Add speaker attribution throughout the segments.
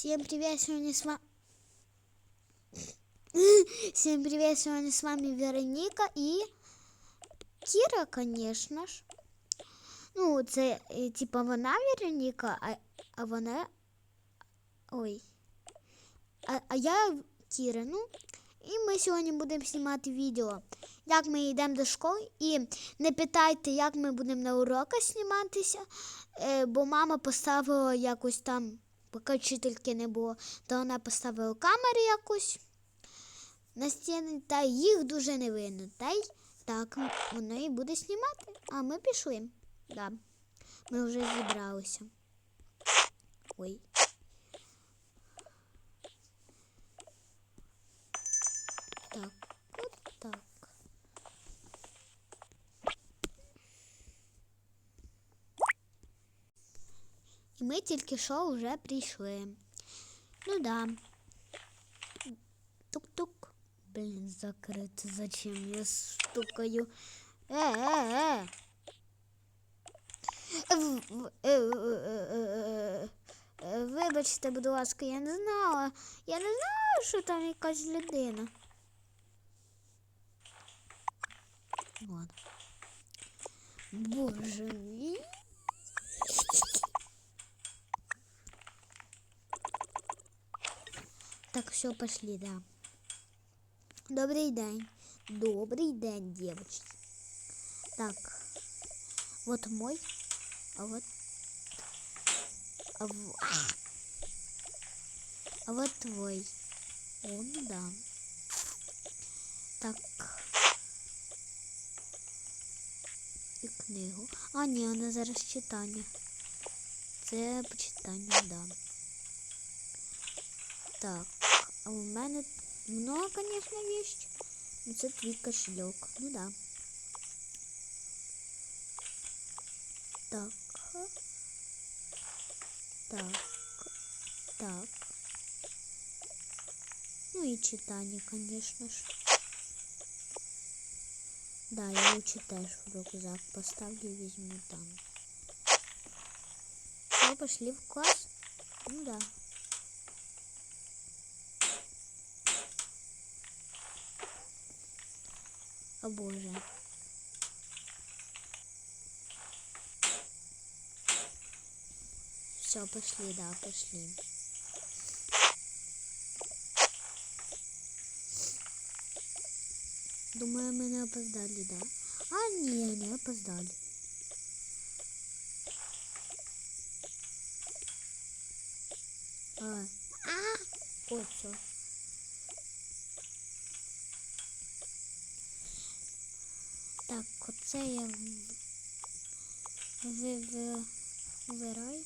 Speaker 1: Всем привет, сегодня с вами... Всем привет, сегодня с вами Вероника и Кира, конечно ж. Ну, це е, типа вона Вероніка, а, а вона. Ой. А, а я Кіра. Ну, і ми сьогодні будемо знімати відео, як ми йдемо до школи. І не питайте, як ми будемо на уроках зніматися, е, бо мама поставила якось там, поки вчительки не було, то вона поставила камери якусь на стіни, та їх дуже не видно. Та й так воно і буде знімати. А ми пішли. Да. Ми вже зібралися. Ой. Так, от так. І ми тільки що вже прийшли. Ну да. Тук-тук. Блін, закрито. Зачем я стукаю? Е-е-е. Вибачте, будь ласка, я не знала. Я не знала, що там якась людина. Боже мій. Так, все, пошли, да. Добрий день. Добрий день, девочки. Так. Вот мой. А вот... А, в- а! Вот твой. Он, да. Так. І книгу. А, ні, вона зараз читання. Це почитання, да. Так. А у мене много, конечно, вещь. Ну, це твій кошельок. Ну да. Так. Так. Так. Ну и читание, конечно ж. Да, я лучше теж в рюкзак поставлю и возьму там. Все, пошли в класс? Ну да. О боже. Все, пошли, да, пошли. Думаю, мы не опоздали, да? А, не, не опоздали. А, а, ой, все. Оце я вибираю.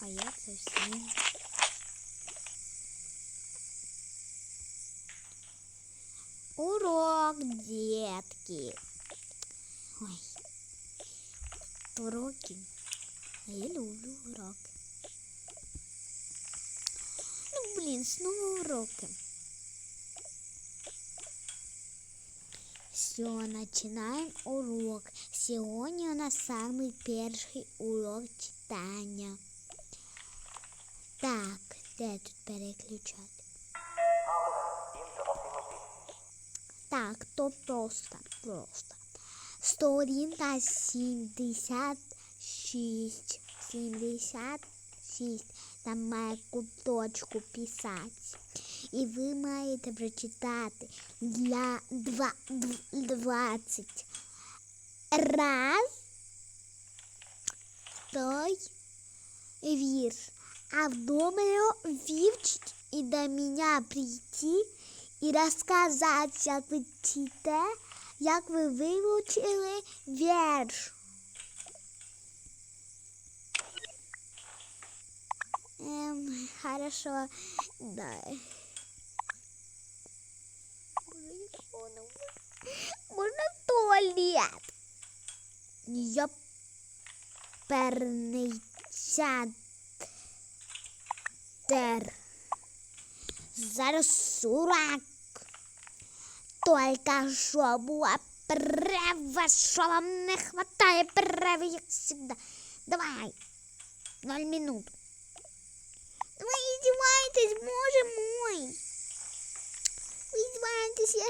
Speaker 1: А я це все. Урок, детки. Ой. Уроки. А я люблю уроки. Ну, блин, снова уроки. Все, начинаем урок. Сегодня у нас самый первый урок читания. Так, де тут переключати? Так, то просто, просто. Сторінка 76. 76. Там має куточку писати. І ви маєте прочитати для два, дв- 20 раз той вірш. А вдома вивчить і до мене прийти і розказати, як ви чите, як ви вивчили вірш. Эм, хорошо, да. Можна в туалет? Я перний чатер. Зараз сурак. Только що була прева, що вам не хватає преви, як завжди. Давай. Ноль минут. Ви издеваетесь, боже мой. Ви издеваетесь, я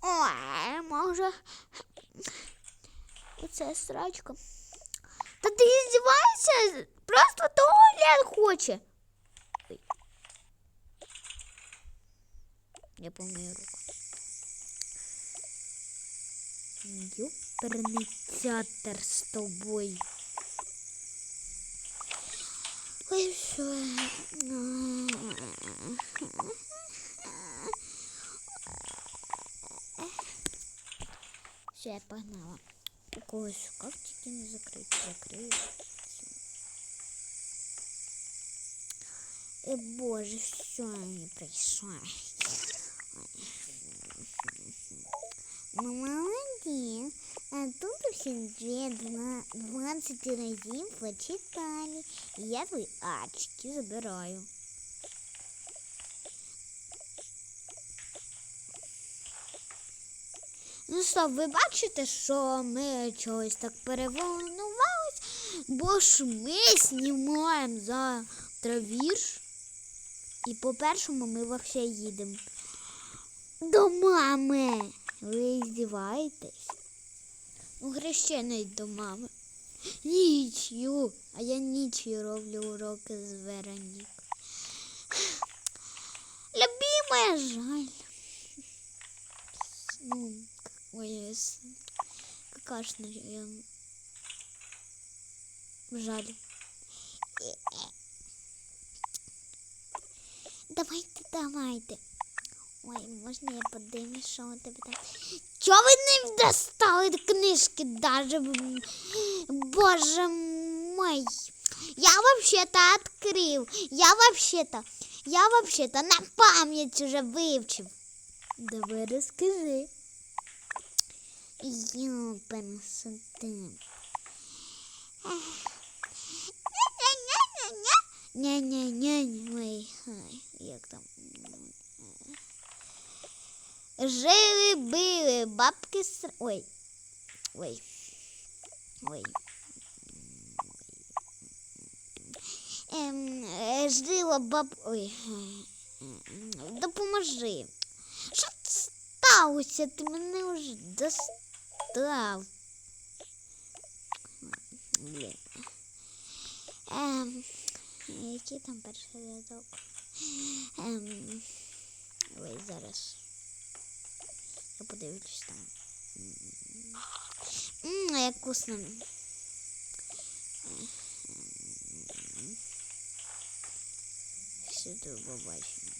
Speaker 1: Ой, може. Оце срачка. Та ти издеваешься? Просто туалет хоче. Ой. Я помию руку. Ёперный театр с тобой. Ой, все. Все, я погнала. У когось шкафчики не закрыть, закрою. Э, боже, все не пришло. Ну, молодец. А тут все две, два, 20 разів почитали. І я твої очки забираю. Ну що, ви бачите, що ми чогось так переволнувались, бо ж ми знімаємо завтра вірш. І по першому ми взагалі їдемо до мами. Ви здіваєтесь? Ну, хрещений до мами. Нічю. А я нічю роблю уроки з Веронік. Любимая, жаль. Ой, какашно я... Жаль. Давайте, давайте. Ой, можна я подивлюсь, що у тебе там. Чого не достали книжки даже? Боже мой. Я вообще-то открыл. Я вообще-то, я вообще-то на пам'ять уже вивчив. Давай розкажи. Ёпана сатан. Ня-ня-ня-ня. Ой, як там. Жили были бабки с... Ой. Ой. Ой. Ем, е, жила баб... Ой. Допоможи. Що сталося? Ти мене вже достав. Блін. Ем, який там перший рядок? Ем, ой, зараз. Я подивлюсь там. Ммм, як вкусно. Сюди побачимо.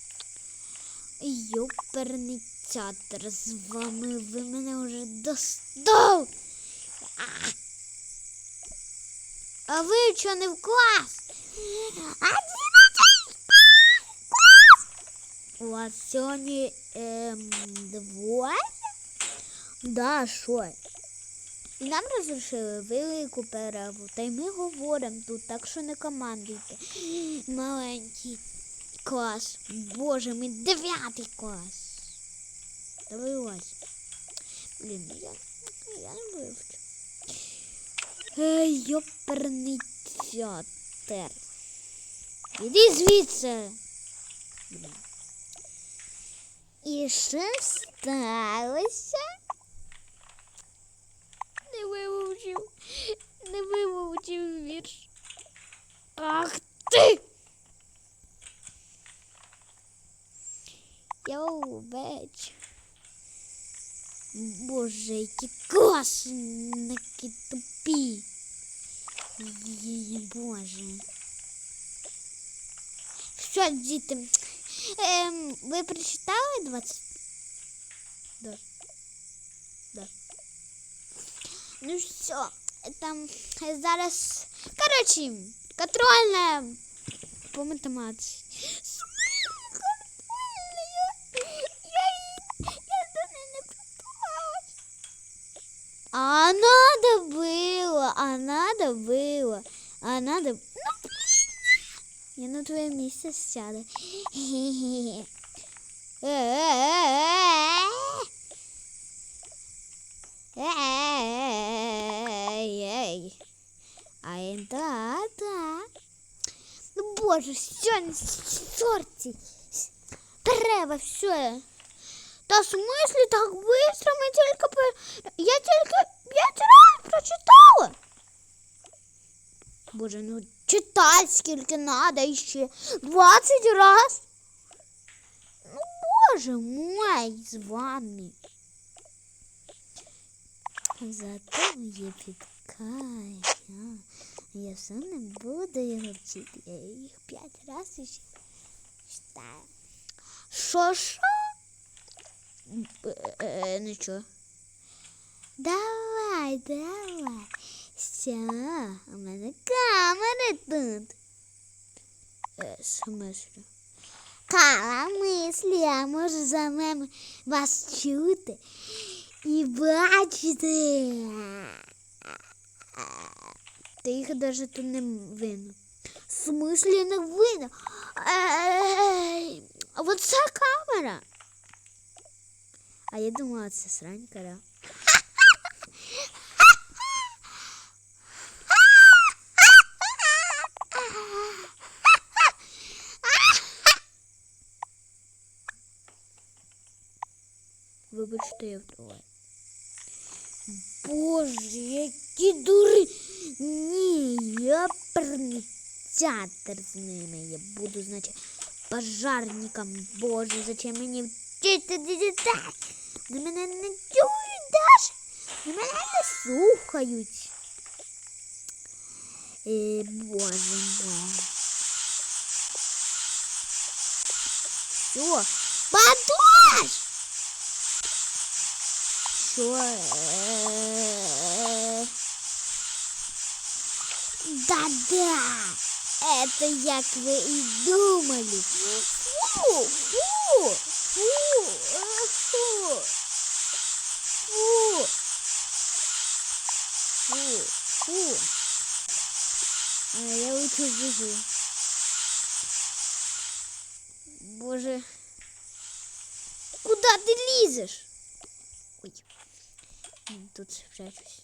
Speaker 1: Йоперний театр з вами. Ви мене вже достав. А! Ви що не в клас? Клас! У вас сьогодні ем, двоє? Да, що? І нам розрішили велику перерву, та й ми говоримо тут, так що не командуйте. Маленький клас. Боже, ми дев'ятий клас. Давай ось. Блін, я, я не вивчу. Ей, йоперний театр. Іди звідси. Блін. І що сталося? Боже, які класники тупі. Ей, Боже. Що, діти? Ем, ви прочитали 20? Да. Да. Ну все, там е, зараз. Короче, контрольная по математиці. А надо было, а надо было, а надо... Ну, блин! Я на твоем месте сяду. А это да. Ну боже, все, чорті. Треба все. Та в смислі так быстро ми тільки по... Я тільки п'ять разів прочитала. Боже, ну читать скільки надо іще. 20 раз. Ну, боже мой, з вами. Зато є підкай. Я все не буду його вчити. Я їх п'ять разів ще читаю. Що, що? Е, е, Нічого. Давай, давай. Все, у мене камера тут. Е, в смислі? Кала мислі, я можу за мене вас чути і бачити. Та їх навіть тут не видно. В смислі не видно? Ей, а от ця камера. А я думала, це сранька, да? Вибачте, я вдруге. Боже, які дури. Ні, я театр з ними. Я буду, значить, пожарником. Боже, зачем мені Дітей? Вони мене не чують даже. Мене не слухають. Е, боже мой. Все, подожди! Що? Да-да, это як вы и думали. Фу, фу, фу, фу, фу, фу, фу. А я лучше бежу. Боже, куда ты лезешь? Ой, тут спрячусь.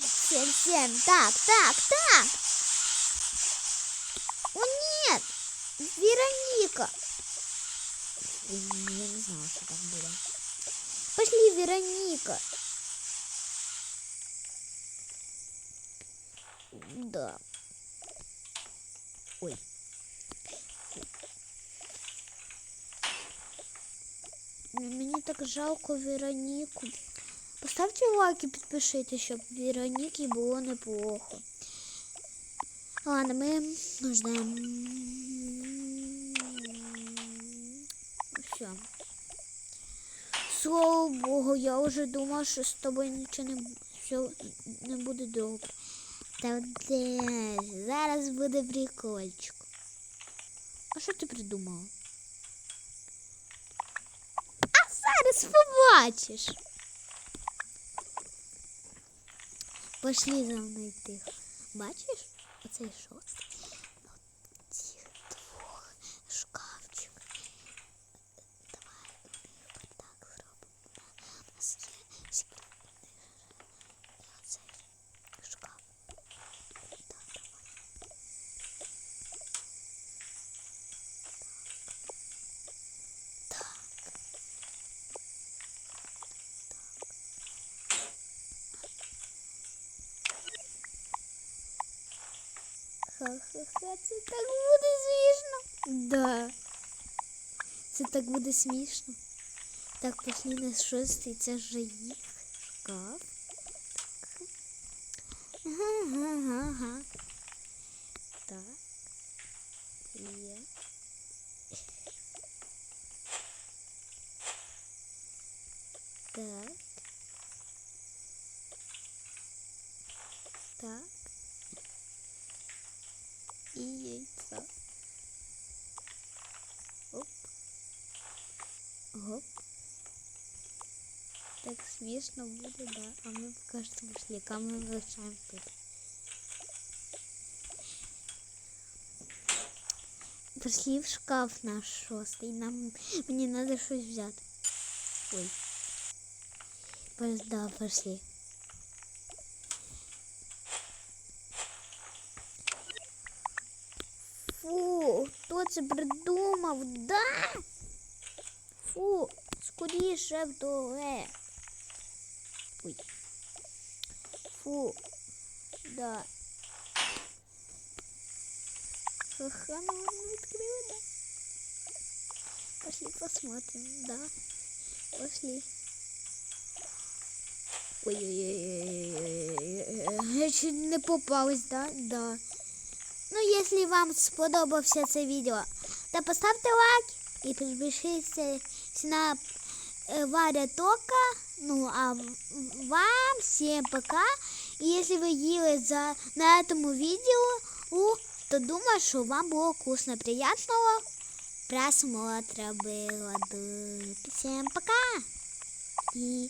Speaker 1: Всем, всем, так, так, так. О, нет, Вероника. Я не знала, что так было. Пошли, Вероника. Да. Ой. Мені так жалко Вероніку. Поставте лайк і підпишитесь, щоб Вероніки було неплохо. Ладно, ми ждемо. Все. Слава Богу, я вже думала, що з тобою нічого не, все не буде добре. Та де зараз буде прикольчик. А що ти придумала? А зараз побачиш. Пошли за мною тихо. Бачиш? Оцей шостий. Цих двох шкафчик. Давай ми так зробимо. У нас є секретний оцей шкаф. Так, давай. Так. Ха-ха-ха, це так буде смішно. Да. Це так буде смішно. Так, пішли на шостий, це вже їх шкаф. Ага-га-га. Так. Є. Так. Так. І яйцо. Оп. Гоп. Так смішно буде, да. А ми поки що пішли, камеру залишаємо тут. Пошли в шкаф наш шостий. Нам мені надо щось взяти. Ой. Пос- Да, пошли. Хто це придумав? Да? Фу, скоріше в туалет. Ой. Фу, да. Ха-ха, ну ладно, открыла, да. Пошли посмотрим, да. Пошли. Ой-ой-ой, я чуть не попалась, да? Да. Ну, если вам сподобався це відео, то поставте лайк і підпишіться на э, Варя Тока. Ну, а в- вам всем пока. И если вы ели за, на этому видео, у, то думаю, что вам было вкусно. Приятного просмотра было. Всем пока. И